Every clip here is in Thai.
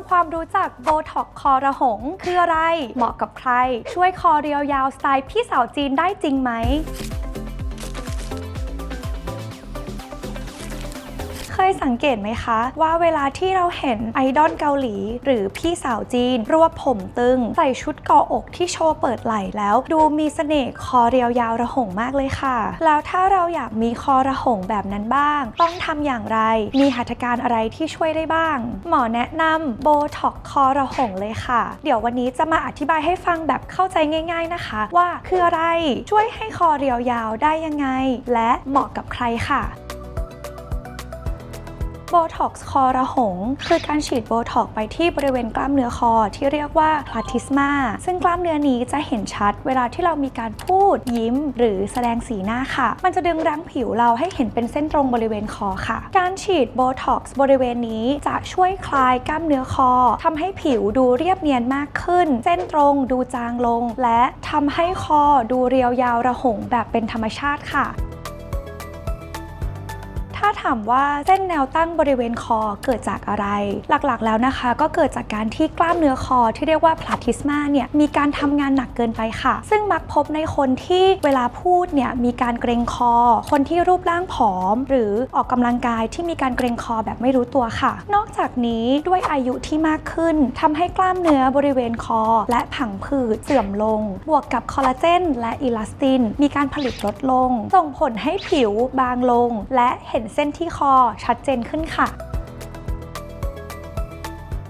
ำความรู้จักโบท็อกคอระหง คืออะไร เหมาะกับใคร ช่วยคอเรียวยาวสไตล์พี่สาวจีนได้จริงไหม เคยสังเกตไหมคะ ว่าเวลาที่เราเห็นไอดอลเกาหลี หรือพี่สาวจีน รวบผมตึง ใส่ชุดเกาะอกที่โชว์เปิดไหล่แล้ว ดูมีเสน่ห์คอเรียวยาวระหงมากเลยค่ะ แล้วถ้าเราอยากมีคอระหงแบบนั้นบ้าง ต้องทำอย่างไร มีหัตถการอะไรที่ช่วยได้บ้าง หมอแนะนำโบท็อกคอระหงเลยค่ะ เดี๋ยววันนี้จะมาอธิบายให้ฟังแบบเข้าใจง่าย ๆนะคะ ว่าคืออะไรช่วยให้คอเรียวยาวได้ยังไง และเหมาะกับใครค่ะ โบท็อกซ์คอระหง คือการฉีดโบท็อกซ์ไปที่บริเวณกล้ามเนื้อคอที่เรียกว่าพลาทิสมาซึ่งกล้ามเนื้อนี้จะเห็นชัด เวลาที่เรามีการพูดยิ้ม หรือแสดงสีหน้าค่ะ มันจะดึงรั้งผิวเราให้เห็นเป็นเส้นตรงบริเวณคอค่ะ การฉีดโบท็อกซ์บริเวณนี้จะช่วยคลายกล้ามเนื้อคอทำให้ผิวดูเรียบเนียนมากขึ้น เส้นตรงดูจางลง และทำให้คอดูเรียวยาวระหงแบบเป็นธรรมชาติค่ะาถามว่าเส้นแนวตั้งบริเวณคอเกิดจากอะไร หลักๆแล้วนะคะ ก็เกิดจากการที่กล้ามเนื้อคอที่เรียกว่าพลาทิสมาเนี่ยมีการทำงานหนักเกินไปค่ะ ซึ่งมักพบในคนที่เวลาพูดเนี่ยมีการเกรงคอ คนที่รูปร่างผอม หรือออกกำลังกายที่มีการเกรงคอแบบไม่รู้ตัวค่ะ นอกจากนี้ด้วยอายุที่มากขึ้นทำให้กล้ามเนื้อบริเวณคอ และผังผืดเสื่อมลง บวกกับคอลลาเจนและอิลาสติน มีการผลิตลดลง ส่งผลให้ผิวบางลง และเห็นเส้นที่คอชัดเจนขึ้นค่ะ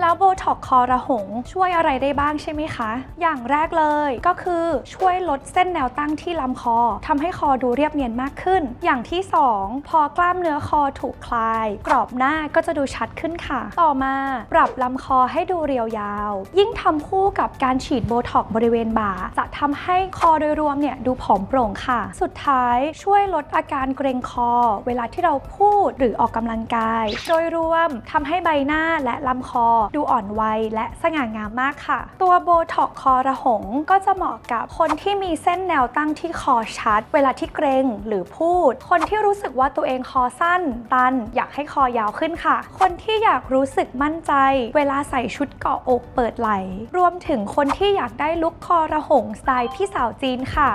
แล้วโบท็อกคอระหง ช่วยอะไรได้บ้างใช่ไหมคะ อย่างแรกเลยก็คือช่วยลดเส้นแนวตั้งที่ลำคอทำให้คอดูเรียบเนียนมากขึ้น อย่างที่ 2 พอกล้ามเนื้อคอถูกคลาย กรอบหน้าก็จะดูชัดขึ้นค่ะ ต่อมาปรับลำคอให้ดูเรียวยาว ยิ่งทำคู่กับการฉีดโบท็อกบริเวณบ่า จะทำให้คอโดยรวมเนี่ยดูผอมโปร่งค่ะ สุดท้ายช่วยลดอาการเกรงคอ เวลาที่เราพูดหรือออกกำลังกาย โดยรวมทำให้ใบหน้าและลำคอดูอ่อนวัยและสง่างามมากค่ะ ตัวโบท็อกคอระหงก็จะเหมาะกับคนที่มีเส้นแนวตั้งที่คอชัด เวลาที่เกรงหรือพูด คนที่รู้สึกว่าตัวเองคอสั้น ตัน อยากให้คอยาวขึ้นค่ะ คนที่อยากรู้สึกมั่นใจ เวลาใส่ชุดเกาะอกเปิดไหล่รวมถึงคนที่อยากได้ลุคคอระหงสไตล์พี่สาวจีนค่ะ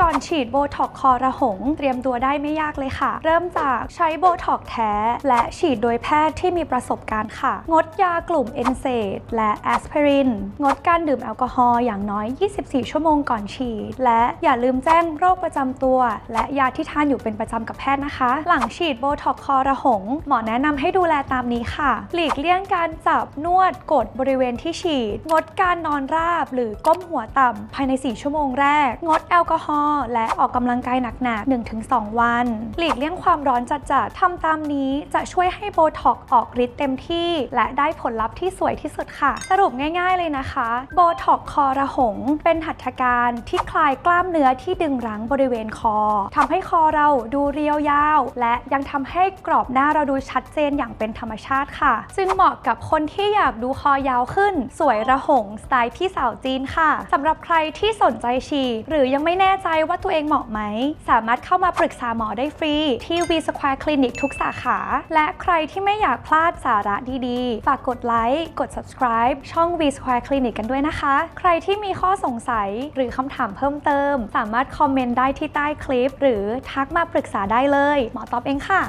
ก่อนฉีดโบท็อกคอระหง เตรียมตัวได้ไม่ยากเลยค่ะ เริ่มจากใช้โบท็อกแท้ และฉีดโดยแพทย์ที่มีประสบการณ์ค่ะ งดยากลุ่มเอนเซดและแอสไพริน งดการดื่มแอลกอฮอล์อย่างน้อย 24 ชั่วโมงก่อนฉีด และอย่าลืมแจ้งโรคประจำตัว และยาที่ทานอยู่เป็นประจำกับแพทย์นะคะ หลังฉีดโบท็อกคอระหง หมอแนะนำให้ดูแลตามนี้ค่ะ หลีกเลี่ยงการจับนวดกดบริเวณที่ฉีด งดการนอนราบหรือก้มหัวต่ำภายใน 4 ชั่วโมงแรก งดแอลกอฮอล์และออกกำลังกายหนักๆ 1-2 วัน หลีกเลี่ยงความร้อนจัดๆทำตามนี้จะช่วยให้โบท็อกออกฤทธิ์เต็มที่ และได้ผลลัพธ์ที่สวยที่สุดค่ะ สรุปง่ายๆเลยนะคะโบท็อกคอระหง เป็นหัตถการที่คลายกล้ามเนื้อที่ดึงรั้งบริเวณคอทำให้คอเราดูเรียวยาว และยังทำให้กรอบหน้าเราดูชัดเจนอย่างเป็นธรรมชาติค่ะ ซึ่งเหมาะกับคนที่อยากดูคอยาวขึ้น สวยระหงสไตล์พี่สาวจีนค่ะสำหรับใครที่สนใจฉีดหรือยังไม่แน่ใจว่าตัวเองเหมาะไหม สามารถเข้ามาปรึกษาหมอได้ฟรี ที่ V Square Clinic ทุกสาขา และใครที่ไม่อยากพลาดสาระดีๆ ฝากกดไลค์ กด subscribe ช่อง V Square Clinic กันด้วยนะคะ ใครที่มีข้อสงสัยหรือคำถามเพิ่มเติม สามารถคอมเมนต์ได้ที่ใต้คลิป หรือทักมาปรึกษาได้เลย หมอตอบเองค่ะ